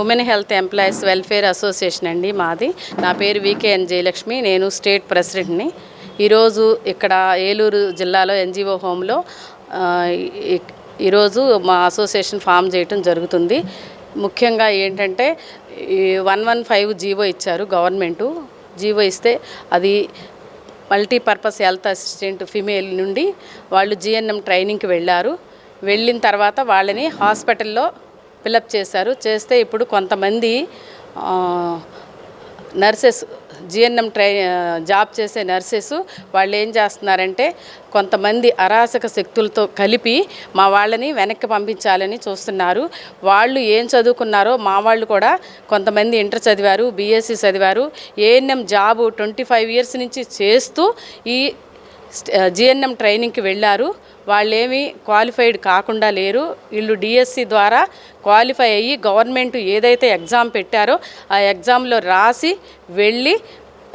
Women health employees welfare association అండి మాది. నా పేరు వికేఎన్ జయలక్ష్మి. నేను స్టేట్ ప్రెసిడెంట్ని. ఈరోజు ఇక్కడ ఏలూరు జిల్లాలో ఎన్జిఓ హోమ్లో ఈరోజు మా అసోసియేషన్ ఫామ్ చేయటం జరుగుతుంది. ముఖ్యంగా ఏంటంటే వన్ వన్ ఫైవ్ జీవో ఇచ్చారు గవర్నమెంటు. జీవో ఇస్తే అది మల్టీపర్పస్ హెల్త్ అసిస్టెంట్ ఫిమేల్ నుండి వాళ్ళు జిఎన్ఎం ట్రైనింగ్కి వెళ్ళారు. వెళ్ళిన తర్వాత వాళ్ళని హాస్పిటల్లో ఫిలప్ చేశారు. చేస్తే ఇప్పుడు కొంతమంది నర్సెస్ జిఎన్ఎం ట్రై జాబ్ చేసే నర్సెస్ వాళ్ళు ఏం చేస్తున్నారంటే కొంతమంది అరాచక శక్తులతో కలిపి మా వాళ్ళని వెనక్కి పంపించాలని చూస్తున్నారు. వాళ్ళు ఏం చదువుకున్నారో మా వాళ్ళు కూడా కొంతమంది ఇంటర్ చదివారు బీఎస్సీ చదివారు ANM job twenty five years నుంచి చేస్తూ ఈ జిఎన్ఎం ట్రైనింగ్కి వెళ్ళారు. వాళ్ళేమి క్వాలిఫైడ్ కాకుండా లేరు. వీళ్ళు డిఎస్సి ద్వారా క్వాలిఫై అయ్యి గవర్నమెంట్ ఏదైతే ఎగ్జామ్ పెట్టారో ఆ ఎగ్జామ్లో రాసి వెళ్ళి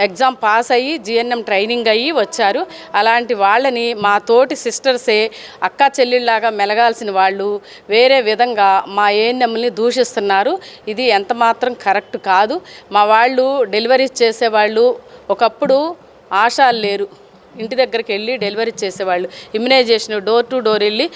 ఎగ్జామ్ పాస్ అయ్యి జిఎన్ఎం ట్రైనింగ్ అయ్యి వచ్చారు. అలాంటి వాళ్ళని మా తోటి సిస్టర్సే అక్క చెల్లెళ్ళలాగా మెలగాల్సిన వాళ్ళు వేరే విధంగా మా ఏఎన్ఎంని దూషిస్తున్నారు. ఇది ఎంత మాత్రం కరెక్ట్ కాదు. మా వాళ్ళు డెలివరీస్ చేసేవాళ్ళు ఒకప్పుడు ఆశాలు లేరు. ఇంటి దగ్గరికి వెళ్ళి డెలివరీ చేసేవాళ్ళు. ఇమ్యునైజేషన్ డోర్ టు డోర్ వెళ్ళి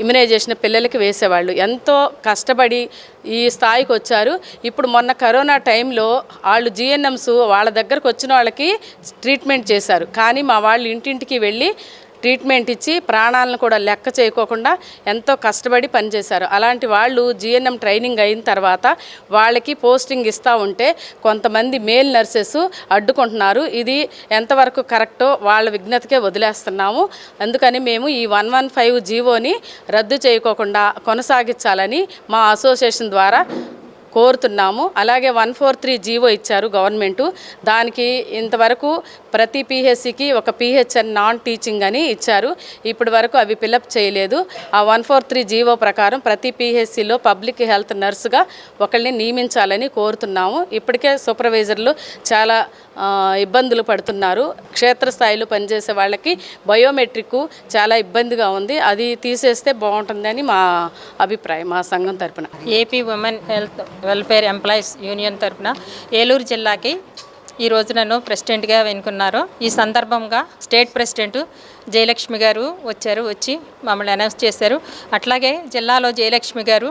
ఇమ్యునైజేషన్ పిల్లలకి వేసేవాళ్ళు. ఎంతో కష్టపడి ఈ స్థాయికి వచ్చారు. ఇప్పుడు మొన్న కరోనా టైంలో వాళ్ళు జిఎన్ఎంస్ వాళ్ళ దగ్గరకు వచ్చిన వాళ్ళకి ట్రీట్మెంట్ చేశారు. కానీ మా వాళ్ళు ఇంటింటికి వెళ్ళి ట్రీట్మెంట్ ఇచ్చి ప్రాణాలను కూడా లెక్క చేయకోకుండా ఎంతో కష్టపడి పనిచేశారు. అలాంటి వాళ్ళు జిఎన్ఎం ట్రైనింగ్ అయిన తర్వాత వాళ్ళకి పోస్టింగ్ ఇస్తూ ఉంటే కొంతమంది మేల్ నర్సెస్ అడ్డుకుంటున్నారు. ఇది ఎంతవరకు కరెక్టో వాళ్ళ విజ్ఞతకే వదిలేస్తున్నాము. అందుకని మేము ఈ వన్ వన్ ఫైవ్ జీవోని రద్దు చేయకోకుండా కొనసాగించాలని మా అసోసియేషన్ ద్వారా కోరుతున్నాము. అలాగే వన్ ఫోర్ త్రీ జీవో ఇచ్చారు గవర్నమెంటు. దానికి ఇంతవరకు ప్రతి పిహెచ్సికి ఒక పిహెచ్ఎన్ నాన్ టీచింగ్ అని ఇచ్చారు. ఇప్పటి వరకు అవి ఫిలప్ చేయలేదు. ఆ వన్ ఫోర్ త్రీ జీవో ప్రకారం ప్రతి పిహెచ్సిలో పబ్లిక్ హెల్త్ నర్సుగా ఒకళ్ళని నియమించాలని కోరుతున్నాము. ఇప్పటికే సూపర్వైజర్లు చాలా ఇబ్బందులు పడుతున్నారు. క్షేత్రస్థాయిలో పనిచేసే వాళ్ళకి బయోమెట్రిక్ చాలా ఇబ్బందిగా ఉంది. అది తీసేస్తే బాగుంటుందని మా అభిప్రాయం మా సంఘం తరపున. AP women health welfare employees union తరఫున ఏలూరు జిల్లాకి ఈ రోజు నన్ను ప్రెసిడెంట్గా వెనుకున్నారు ఈ సందర్భంగా స్టేట్ ప్రెసిడెంట్ జయలక్ష్మి గారు వచ్చారు వచ్చి మమ్మల్ని అనౌన్స్ చేశారు. అట్లాగే జిల్లాలో జయలక్ష్మి గారు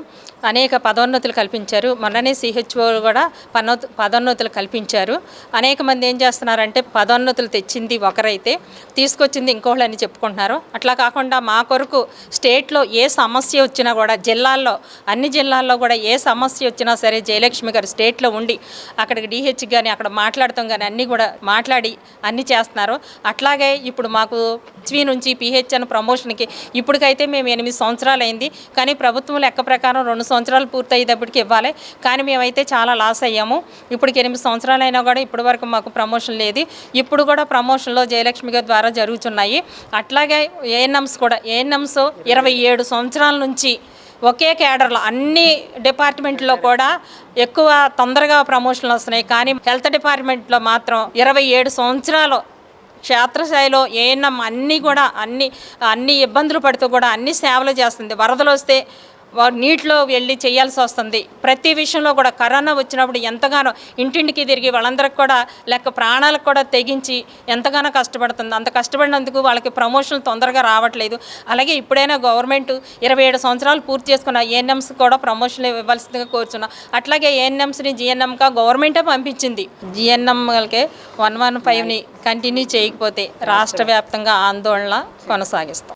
అనేక పదోన్నతులు కల్పించారు. మొన్ననే సిహెచ్ఓ కూడా పనో పదోన్నతులు కల్పించారు. అనేక మంది ఏం చేస్తున్నారంటే పదోన్నతులు తెచ్చింది ఒకరైతే తీసుకొచ్చింది ఇంకోళ్ళు అని చెప్పుకుంటున్నారు. అట్లా కాకుండా మా కొరకు స్టేట్లో ఏ సమస్య వచ్చినా కూడా జిల్లాల్లో అన్ని జిల్లాల్లో కూడా ఏ సమస్య వచ్చినా సరే జయలక్ష్మి గారు స్టేట్లో ఉండి అక్కడికి డిహెచ్ కానీ అక్కడ మాట్లాడటం కానీ అన్నీ కూడా మాట్లాడి అన్నీ చేస్తున్నారు. అట్లాగే ఇప్పుడు మాకు హెచ్వి నుంచి పిహెచ్ఎన్ ప్రమోషన్కి ఇప్పటికైతే మేము ఎనిమిది సంవత్సరాలు అయింది కానీ ప్రభుత్వం లెక్క ప్రకారం రెండు సంవత్సరాలు పూర్తయ్యేటప్పటికి ఇవ్వాలి. కానీ మేమైతే చాలా లాస్ అయ్యాము. ఇప్పటికి ఎనిమిది సంవత్సరాలు అయినా కూడా ఇప్పటి వరకు మాకు ప్రమోషన్ లేదు. ఇప్పుడు కూడా ప్రమోషన్లో జయలక్ష్మి గారి ద్వారా జరుగుతున్నాయి. అట్లాగే ఏఎన్ఎమ్స్ కూడా ఏఎన్ఎమ్స్ ఇరవై ఏడు సంవత్సరాల నుంచి ఒకే క్యాడర్లో అన్ని డిపార్ట్మెంట్లో కూడా ఎక్కువ తొందరగా ప్రమోషన్లు వస్తున్నాయి. కానీ హెల్త్ డిపార్ట్మెంట్లో మాత్రం ఇరవై ఏడు సంవత్సరాలు క్షేత్రస్థాయిలో ఏఎన్ఎం అన్నీ కూడా అన్ని అన్ని ఇబ్బందులు పడుతూ కూడా అన్ని సేవలు చేస్తుంది. వరదలు వస్తే వారు నీటిలో వెళ్ళి చేయాల్సి వస్తుంది. ప్రతి విషయంలో కూడా కరోనా వచ్చినప్పుడు ఎంతగానో ఇంటింటికి తిరిగి వాళ్ళందరికి కూడా లెక్క ప్రాణాలకు కూడా తెగించి ఎంతగానో కష్టపడుతుంది. అంత కష్టపడినందుకు వాళ్ళకి ప్రమోషన్లు తొందరగా రావట్లేదు. అలాగే ఇప్పుడైనా గవర్నమెంట్ ఇరవై ఏడు సంవత్సరాలు పూర్తి చేసుకున్న ఏఎన్ఎంస్ కూడా ప్రమోషన్లు ఇవ్వాల్సిందిగా కోరుచున్నాం. అట్లాగే ఏఎన్ఎంస్ని జిఎన్ఎంగా గవర్నమెంటే పంపించింది. జిఎన్ఎంకే వన్ వన్ ఫైవ్ని కంటిన్యూ చేయకపోతే రాష్ట్ర వ్యాప్తంగా ఆందోళన కొనసాగిస్తాం.